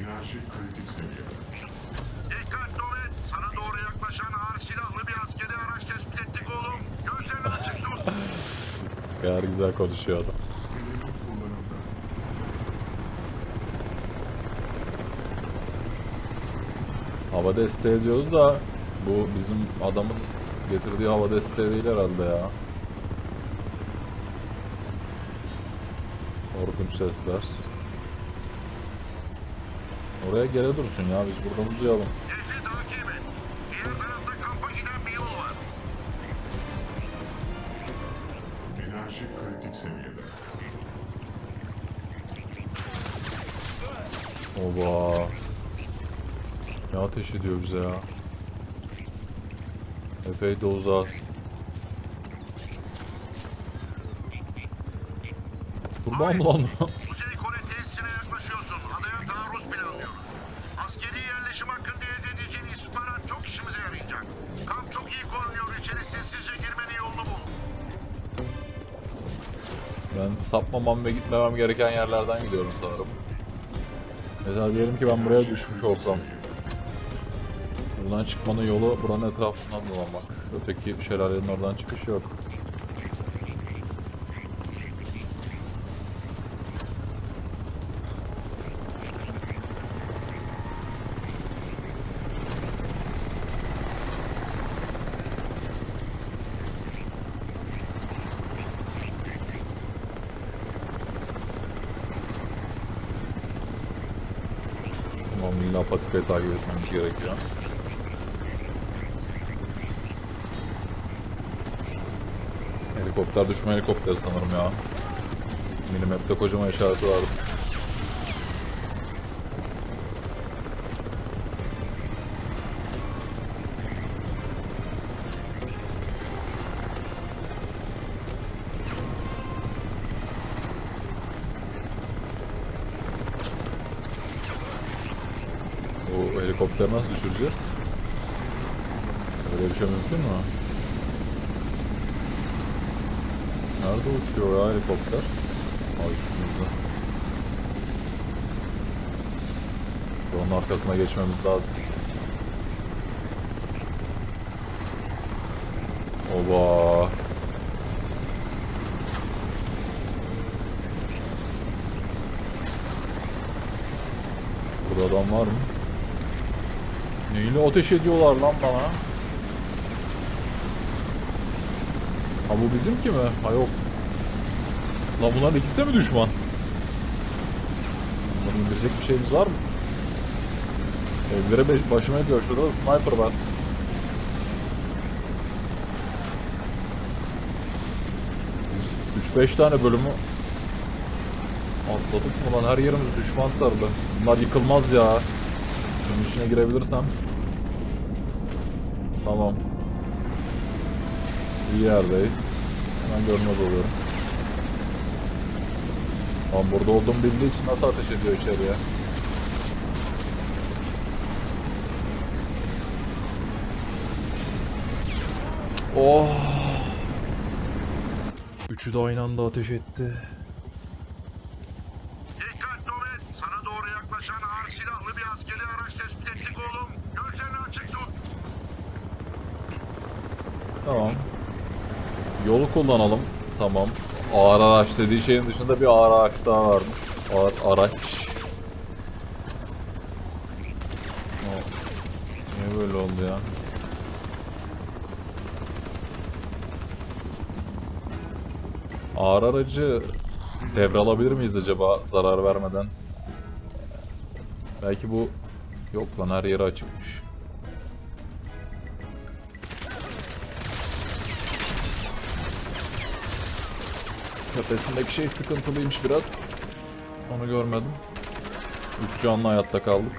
Enerji kritik seviyede. Dikkatli ol et. Sana doğru yaklaşan ağır silahlı bir askeri araç tespit ettik oğlum. Gözlerini açık tut. Gayet güzel konuşuyor adam. Hava desteği diyoruz da bu bizim adamın getirdiği hava desteği değil herhalde ya. Korkunç sesler. Oraya geri dursun ya biz burada uzayalım. Nehri takip et. Diğer tarafta kampa giden bir yol var. Enerji kritik seviyede. Oba. Ne ateş ediyor bize ya. Epey de uzağız. Kurban mı lan? Kuzey Kore Yerleşim hakkında elde edeceğin istihbarat çok işimize yarayacak. Kamp çok iyi korunuyor. İçeri sessizce girmenin yolunu bul. Ben sapmamam ve gitmemem gereken yerlerden gidiyorum sanırım. Mesela diyelim ki ben buraya düşmüş olsam. Buradan çıkmanın yolu buranın etrafından dolanmak. Öteki şelalenin oradan çıkış yok. İlla patikayı takip etmemiz gerekiyor. Helikopter düşme helikopteri sanırım ya. Minimap'te kocaman işareti vardı. Bu helikopteri nasıl düşüreceğiz? Öyle bir şey mümkün mü? Nerede uçuyor ya helikopter? Ay üstümüzde. Onun arkasına geçmemiz lazım. Oba. Burada adam var mı? Neyle ateş ediyorlar lan bana? Ha bu bizimki mi? Ha yok. Lan bunların ikisi de mi düşman? Bunları indirecek bir şeyimiz var mı? Evlere başıma ediyor. Şurada da sniper var. Biz 3-5 tane bölümü atladık mı lan? Her yerimiz düşman sardı. Bunlar yıkılmaz ya. Bunun içine girebilirsem. Tamam. İyi yerdeyiz. Hemen görmez oluyorum. Lan burada olduğumu bildiği için nasıl ateş ediyor içeriye? Oh! Üçü de aynı anda ateş etti. Dikkatli ol et. Sana doğru yaklaşan ağır silahlı bir askeri araç tespit ettik oğlum. Gözlerini açık tut. Tamam. Yolu kullanalım. Tamam. Ağır araç dediği şeyin dışında bir ağır araç daha varmış. Ağır araç. Niye böyle oldu ya? Ağır aracı devralabilir miyiz acaba zarar vermeden? Belki bu... Yok lan her yeri açıkmış. Tepesindeki şey sıkıntılıymış biraz. Onu görmedim. Üç canlı hayatta kaldık.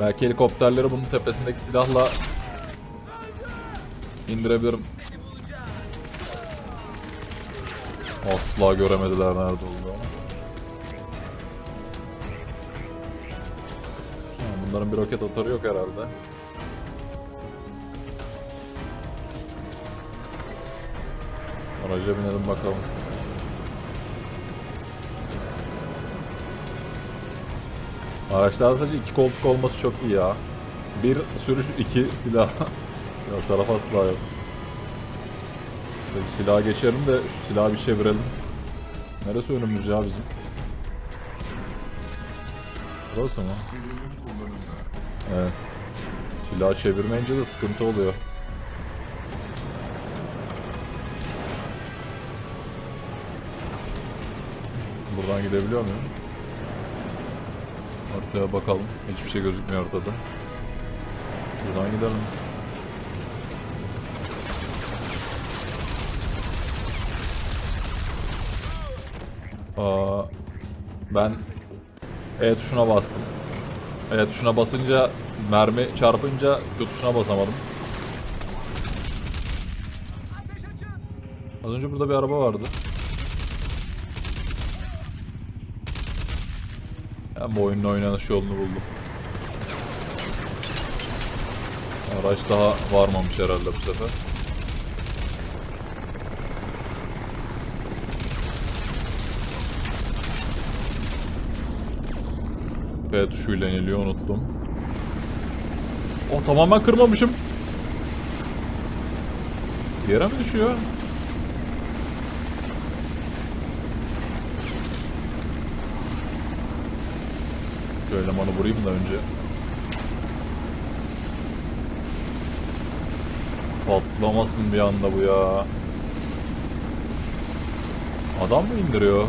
Belki helikopterleri bunun tepesindeki silahla indirebilirim. Asla göremediler nerede olduğunu. Ha, Bunların bir roket atarı yok herhalde. Araca binelim bakalım. Araçlarda sadece iki koltuk olması çok iyi ya. Bir sürüş, iki silah. ya tarafa silah yok. Şöyle silaha geçelim de şu silahı bir çevirelim. Neresi önümüz ya bizim? Burası mı? Evet. Silahı çevirmeyince de sıkıntı oluyor. Buradan gidebiliyor muyum? Haritaya bakalım. Hiçbir şey gözükmüyor ortada. Buradan gidelim. Aa, ben E tuşuna bastım. E tuşuna basınca mermi çarpınca Q tuşuna basamadım. Az önce burada bir araba vardı. Ben bu oyunun oynanış yolunu buldum. Araç daha varmamış herhalde bu sefer. P tuşuyla iniliyor unuttum. O tamamen kırmamışım. Yere mi düşüyor? Şu elemanı vurayım da önce. Patlamasın bir anda bu ya. Adam mı indiriyor?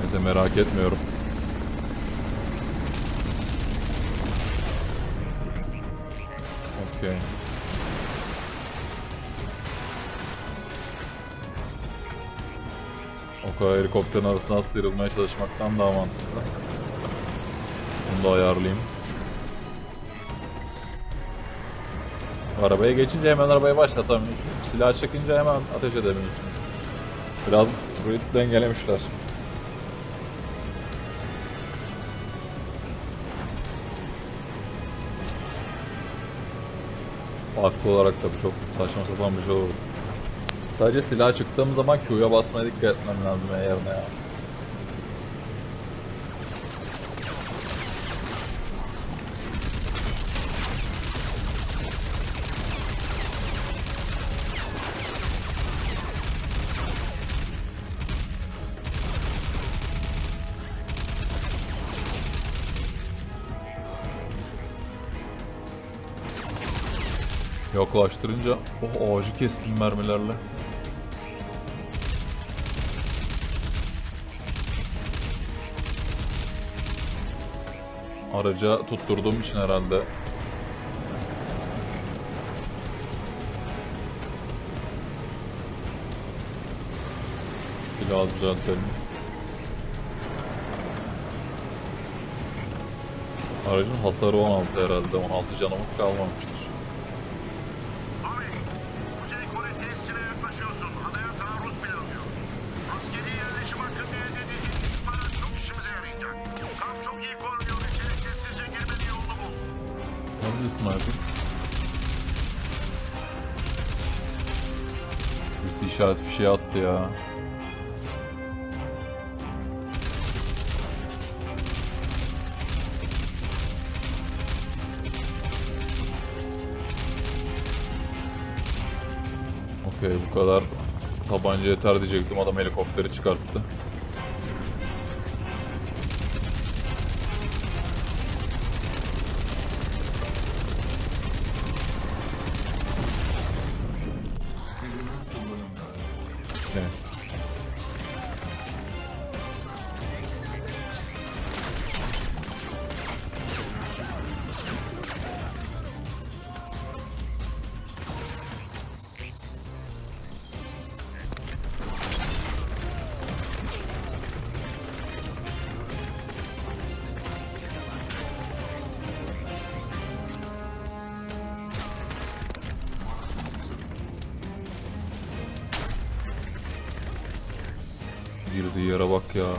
Neyse merak etmiyorum. Okey. O kadar helikopterin arasından sıyrılmaya çalışmaktan daha mantıklı. Bunu da ayarlayayım. Arabaya geçince hemen arabayı başlatamıyorsun. Silah çekince hemen ateş edemiyorsun. Biraz grid dengelemişler. Farklı olarak tabii çok saçma sapan bir şey olurdu. Sadece silah çıktığım zaman Q'ya basmaya dikkat etmem lazım eğer ne ya. Yaklaştırınca oh ağacı kestim mermilerle. Araca tutturduğum için herhalde. Silahı düzeltelim. Aracın hasarı 16 herhalde. 16 canımız kalmamıştır. Askeri yerleşim hakkında elde edeceğin istihbarat çok işimize yarayacak. Kamp çok iyi korunuyor. Nerede sniper? Birisi işaret fişeği attı ya. Okey bu kadar tabanca yeter diyecektim adam helikopteri çıkarttı. Okey. Yere bak ya.